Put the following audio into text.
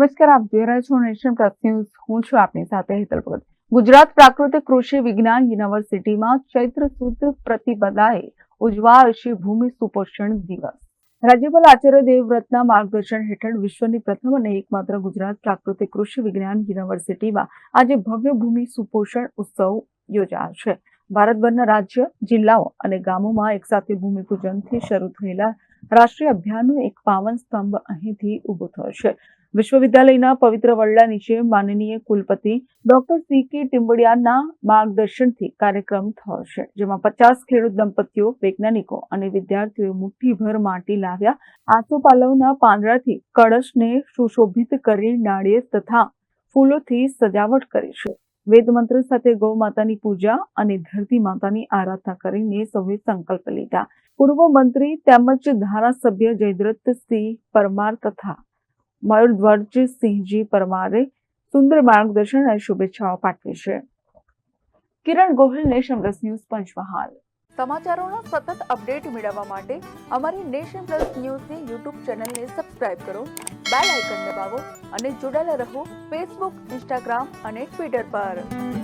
નમસ્કાર, આપ જોઈ રહ્યા છો નેશન પ્લસ ન્યૂઝ. હું છું આપની સાથે હેતલ ભગત. ગુજરાત પ્રાકૃતિક કૃષિ વિજ્ઞાન યુનિવર્સિટીમાં ચૈત્ર સુદ પ્રતિપદાએ ઉજવાશે ભૂમિ સુપોષણ દિવસ. રાજ્યપાલ આચાર્ય દેવવ્રતના માર્ગદર્શન હેઠળ વિશ્વની પ્રથમ અને એકમાત્ર ગુજરાત પ્રાકૃતિક કૃષિ વિજ્ઞાન યુનિવર્સિટીમાં આજે ભવ્ય ભૂમિ સુપોષણ ઉત્સવ યોજાશે ભારતભરના રાજ્ય, જિલ્લાઓ અને ગામોમાં એકસાથે ભૂમિપૂજનથી શરૂ થયેલા રાષ્ટ્રીય અભિયાનનો એક પાવન સ્તંભ અહીંથી ઊભો થયો છે. વિશ્વવિદ્યાલયના પવિત્ર વડલા નીચે માનનીય કુલપતિ ડોક્ટર સી કે ટિમ્બડિયાના માર્ગદર્શનથી કાર્યક્રમ થયો છે, જેમાં પચાસ ખેડૂત દંપતીઓ, વૈજ્ઞાનિકો અને વિદ્યાર્થીઓએ મુઠ્ઠીભર માટી લાવ્યા. આસોપાલવના પાંદડાથી કળશને સુશોભિત કરી નાળિયેર તથા ફૂલોથી સજાવટ કરી છે. વેદ મંત્ર સાથે ગૌ માતાની પૂજા અને ધરતી માતાની આરાધના કરીને સૌએ સંકલ્પ લીધા. પૂર્વ મંત્રી તેમજ ધારાસભ્ય જયદ્રથસિંહ પરમાર તથા મયુરધ્વજસિંહજી પરમારે સુંદર માર્ગદર્શન અને શુભેચ્છાઓ પાઠવી છે. Kiran Gohil, nation plus news, Panchmahal. સમાચારોના સતત અપડેટ મેળવવા માટે અમારી નેશન પ્લસ ન્યૂઝની યુટ્યુબ ચેનલને સબસ્ક્રાઇબ કરો, બેલ આઇકન દબાવો અને જોડાયેલા રહો ફેસબુક, ઇન્સ્ટાગ્રામ અને ટ્વિટર પર.